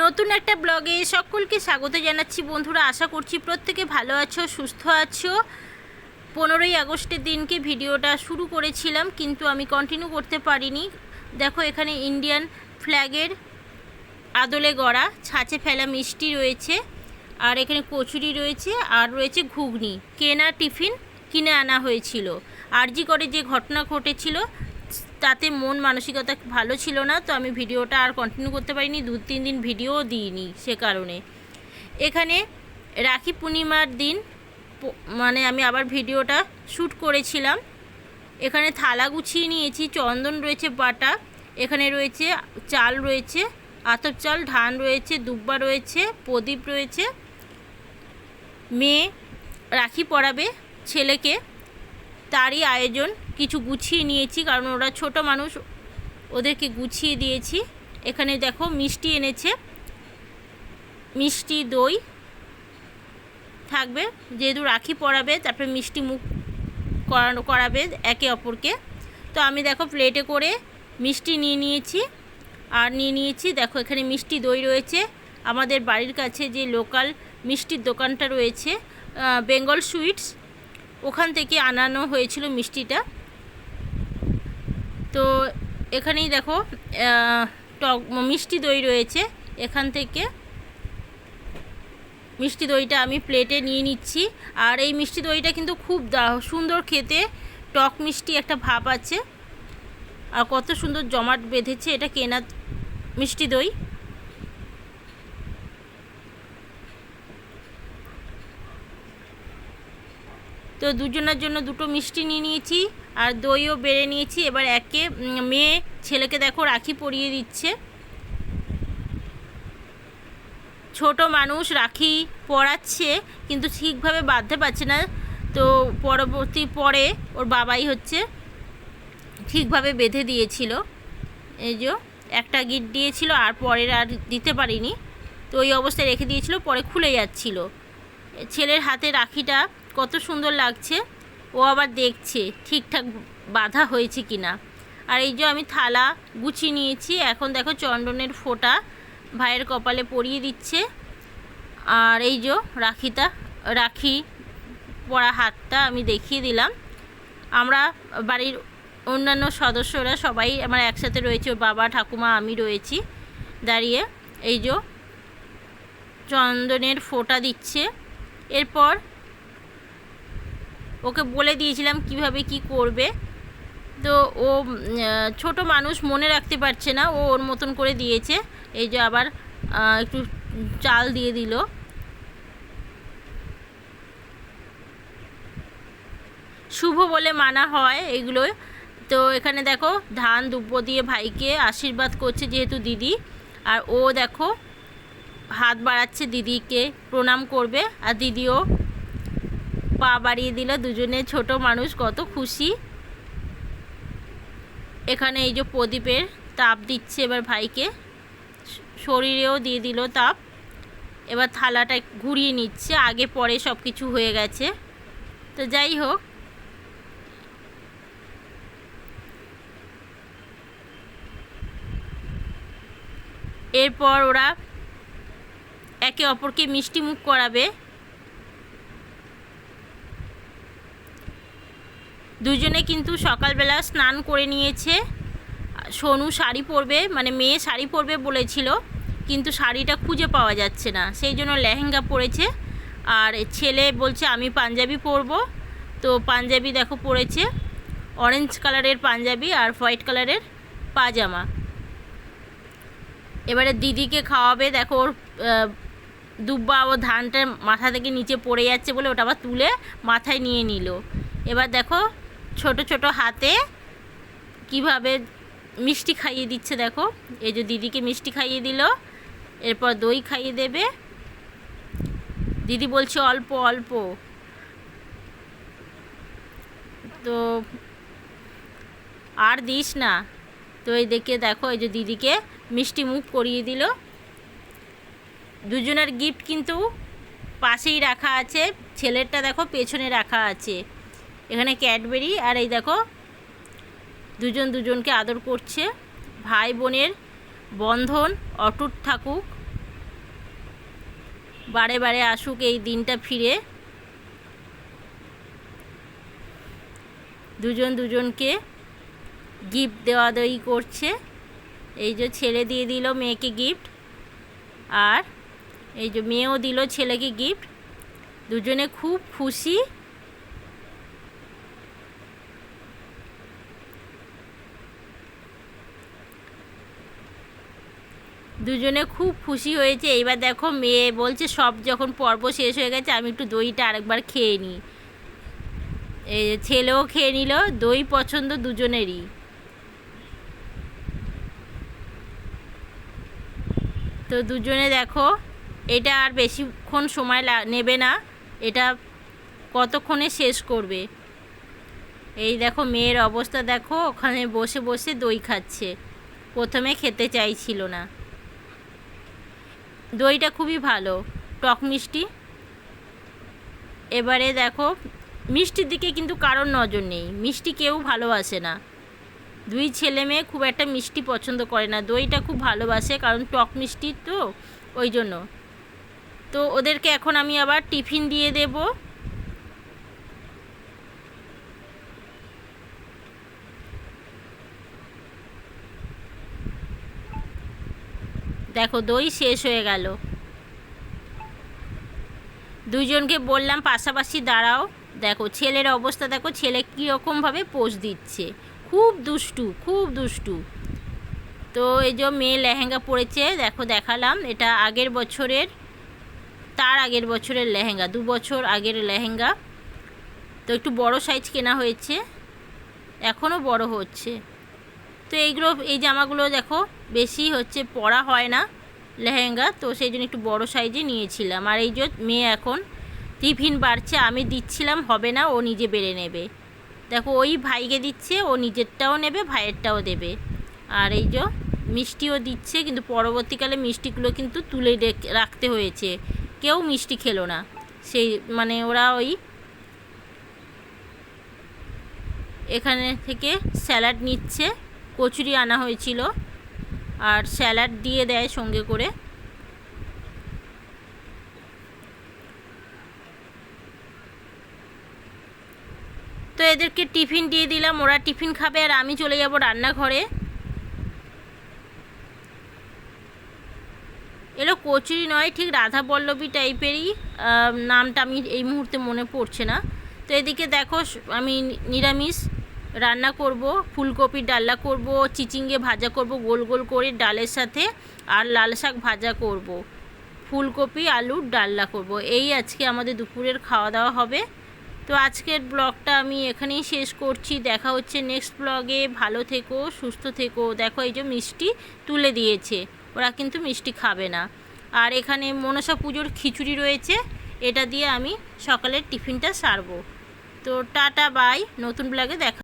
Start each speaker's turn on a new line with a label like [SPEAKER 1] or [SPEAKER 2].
[SPEAKER 1] নতুন একটা ব্লগে সকলকে স্বাগত জানাচ্ছি বন্ধুরা। আশা করছি প্রত্যেকে ভালো আছো, সুস্থ আছো। পনেরোই আগস্টের দিনকে ভিডিওটা শুরু করেছিলাম, কিন্তু আমি কন্টিনিউ করতে পারিনি। দেখো এখানে ইন্ডিয়ান ফ্ল্যাগের আদলে গড়া, ছাঁচে ফেলা মিষ্টি রয়েছে, আর এখানে কচুরি রয়েছে, আর রয়েছে ঘুগনি। কেনা টিফিন কিনে আনা হয়েছিল। আর জি করে যে ঘটনা ঘটেছিল তাতে মন মানসিকতা ভালো ছিল না, তো আমি ভিডিওটা আর কন্টিনিউ করতে পারিনি, দু তিন দিন ভিডিও দিইনি সে কারণে। এখানে রাখি পূর্ণিমার দিন মানে আমি আবার ভিডিওটা শ্যুট করেছিলাম। এখানে থালা গুছিয়ে নিয়েছি, চন্দন রয়েছে, বাটা। এখানে রয়েছে চাল রয়েছে, আতপ চাল, ধান রয়েছে, দুব্বা রয়েছে, প্রদীপ রয়েছে। মেয়ে রাখি পরাবে ছেলেকে। তারই আয়োজন। কিছু গুছিয়ে নিয়েছি, কারণ ওরা ছোট মানুষ, ওদেরকে গুছিয়ে দিয়েছি। এখানে দেখো মিষ্টি এনেছে, মিষ্টি দই থাকবে, যেহেতু রাখি পরাবে, তারপরে মিষ্টি মুখ করানো, করাবে একে অপরকে। তো আমি দেখো প্লেটে করে মিষ্টি নিয়ে নিয়েছি, আর নিয়ে নিয়েছি, দেখো এখানে মিষ্টি দই রয়েছে। আমাদের বাড়ির কাছে যে লোকাল মিষ্টির দোকানটা রয়েছে বেঙ্গল সুইটস ওখান থেকে আনানো হয়েছিল মিষ্টিটা। তো এখানেই দেখো টক, মিষ্টি দই রয়েছে। এখান থেকে মিষ্টি দইটা আমি প্লেটে নিয়ে নিচ্ছি। আর এই মিষ্টি দইটা কিন্তু খুব সুন্দর খেতে। টক মিষ্টি একটা ভাব আছে। আর কত সুন্দর জমাট বেঁধেছে এটা কেনা মিষ্টি দই। তো দুজনের জন্য দুটো মিষ্টি নিয়ে নিয়েছি আর দইও বেড়ে নিয়েছি। এবার একে মেয়ে ছেলেকে দেখো রাখি পরিয়ে দিচ্ছে। ছোট মানুষ রাখি পড়াচ্ছে কিন্তু ঠিকভাবে বাঁধতে পারছে না। তো পরবর্তী পরে ওর বাবাই হচ্ছে ঠিকভাবে বেঁধে দিয়েছিল। এই যে একটা গিট দিয়েছিল আর পরের আর দিতে পারিনি। তো ওই অবস্থায় রেখে দিয়েছিল, পরে খুলে যাচ্ছিল। ছেলের হাতে রাখিটা কত সুন্দর লাগছে। ও আবার দেখছে ঠিকঠাক বাঁধা হয়েছে কি না আর এই যে আমি থালা গুছিয়ে নিয়েছি, এখন দেখো চন্দনের ফোঁটা ভাইয়ের কপালে পরিয়ে দিচ্ছে। আর এই যে রাখিটা, রাখি পরা হাতটা আমি দেখিয়ে দিলাম। আমরা বাড়ির অন্যান্য সদস্যরা সবাই আমার একসাথে রয়েছে, ওর বাবা, ঠাকুমা, আমি রয়েছি। দাঁড়িয়ে এই যে চন্দনের ফোঁটা দিচ্ছে। এরপর ওকে বলে দিয়েছিলাম কীভাবে কি করবে। তো ও ছোট মানুষ মনে রাখতে পারছে না, ও ওর মতন করে দিয়েছে। এই যে আবার একটু চাল দিয়ে দিল। শুভ বলে মানা হয় এগুলো। তো এখানে দেখো, ধান দুব্ব দিয়ে ভাইকে আশীর্বাদ করছে যেহেতু দিদি। আর ও দেখো, হাত বাড়াচ্ছে দিদিকে, প্রণাম করবে। আর দিদিও পা বাড়িয়ে দিল। দুজনে ছোট মানুষ, কত খুশি। এখানে এই যে প্রদীপের তাপ দিচ্ছে এবার ভাইকে। শরীরেও দিয়ে দিল তাপ। এবার থালাটা ঘুরিয়ে নিচ্ছে। আগে পরে সব কিছু হয়ে গেছে। তো যাই হোক। এরপর ওরা একে অপরকে মিষ্টি মুখ করাবে। দুজনে কিন্তু সকালবেলা স্নান করে নিয়েছে। সোনু শাড়ি পরবে মানে মেয়ে শাড়ি পরবে বলেছিল, কিন্তু শাড়িটা খুঁজে পাওয়া যাচ্ছে না। সেই জন্য লেহেঙ্গা পরেছে। আর ছেলে বলছে, আমি পাঞ্জাবি পরবো। তো পাঞ্জাবি দেখো পরেছে। অরেঞ্জ কালারের পাঞ্জাবি আর হোয়াইট কালারের পাজামা। এবারে দিদিকে খাওয়াবে, দেখো ওর দুব্বা ও ধানটা মাথা থেকে নিচে পড়ে যাচ্ছে বলে ওটা আবার তুলে মাথায় নিয়ে নিল। এবার দেখো ছোট ছোট হাতে কীভাবে মিষ্টি খাইয়ে দিচ্ছে দেখো। এই যে দিদিকে মিষ্টি খাইয়ে দিল, এরপর দই খাইয়ে দেবে। দিদি বলছে অল্প অল্প। তো আর দিস না। তো এই দেখে দেখো, এই যে দিদিকে মিষ্টি মুখ করিয়ে দিল। দুজনের গিফট কিন্তু পাশেই রাখা আছে, ছেলেরটা দেখো পেছনে রাখা আছে। এখানে ক্যাডবেরি আর এই দেখো, দুজন দুজনকে আদর করছে। ভাই বোনের বন্ধন অটুট থাকুক, বারে বারে আসুক এই দিনটা ফিরে। দুজন দুজনকে গিফট দেওয়া দেওয়ি করছে। এই যে ছেলে দিয়ে দিল মেয়েকে গিফট, আর এই যে মেয়েও দিল ছেলেকে গিফট। দুজনে খুব খুশি। দুজনে খুব খুশি হয়েছে। এইবার দেখো মেয়ে বলছে, সব যখন পর্ব শেষ হয়ে গেছে, আমি একটু দইটা আরেকবার খেয়ে নিই। এই ছেলেও খেয়ে নিল, দই পছন্দ দুজনেরই। তো দুজনে দেখো, এটা আর বেশিক্ষণ সময় নেবে না, এটা কতক্ষণে শেষ করবে? এই দেখো মেয়ের অবস্থা দেখো, ওখানে বসে বসে দই খাচ্ছে। প্রথমে খেতে চাইছিল না। দইটা খুবই ভালো, টক মিষ্টি। এবারে দেখো, মিষ্টির দিকে কিন্তু কারোর নজর নেই, মিষ্টি কেউ ভালোবাসে না। দুই ছেলে মেয়ে খুব একটা মিষ্টি পছন্দ করে না, দইটা খুব ভালোবাসে, কারণ টক মিষ্টি তো, ওই জন্য। তো ওদেরকে এখন আমি আবার টিফিন দিয়ে দেব। দেখো, দই শেষ হয়ে গেল। দুইজনকে বললাম, পাশাপাশি দাঁড়াও। দেখো, ছেলের অবস্থা, দেখো, ছেলে কীরকমভাবে পোজ দিচ্ছে। খুব দুষ্টু খুব দুষ্টু। তো এই যে মেয়ে লেহেঙ্গা পরেছে, দেখো, দেখালাম। এটা আগের বছরের, তার আগের বছরের লেহেঙ্গা, দু বছর আগের লেহেঙ্গা। তো একটু বড় সাইজ কেনা হয়েছে, এখনও বড় হচ্ছে। তো এইগুলো, এই জামাগুলো দেখো, বেশি হচ্ছে পরা হয় না লেহেঙ্গা, তো সেই জন্য একটু বড় সাইজে নিয়েছিলাম। আর এই যে মেয়ে এখন টিফিন বাড়ছে, আমি দিচ্ছিলাম, হবে না, ও নিজে বেড়ে নেবে। দেখো, ওই ভাইকে দিচ্ছে, ও নিজেরটাও নেবে, ভাইয়েরটাও দেবে। আর এই যে মিষ্টিও দিচ্ছে, কিন্তু পরবর্তীকালে মিষ্টিগুলো কিন্তু তুলে রেখ- রাখতে হয়েছে। কেউ মিষ্টি খেলো না। সেই মানে ওরা ওই এখানে থেকে স্যালাড নিচ্ছে। কচুরি আনা হয়েছিল আর স্যালাড দিয়ে দেয় সঙ্গে করে। তো এদেরকে টিফিন দিয়ে দিলাম, ওরা টিফিন খাবে আর আমি চলে যাব রান্নাঘরে। এলো কচুরি নয়, ঠিক রাধা পল্লবী টাইপেরই নামটা আমি এই মুহূর্তে মনে পড়ছে না। তো এদিকে দেখো, আমি নিরামিষ। রান্না করব, ফুলকপির ডাল্লা করব, চিচিঙ্গে ভাজা করব, গোল গোল করে ডালের সাথে, আর লাল শাক ভাজা করব। ফুলকপি আলুর ডাল্লা করব। এই আজকে আমাদের দুপুরের খাওয়া দাওয়া হবে। তো আজকের ব্লগটা আমি এখানেই শেষ করছি। দেখা হচ্ছে নেক্সট ব্লগে। ভালো থেকো, সুস্থ থেকো। দেখো এই যে মিষ্টি তুলে দিয়েছে। ওরা কিন্তু মিষ্টি খাবে না। আর এখানে মনসা পুজোর খিচুড়ি রয়েছে। এটা দিয়ে আমি সকালের টিফিনটা সারবো। তো টাটা বাই নতুন ব্লগে দেখা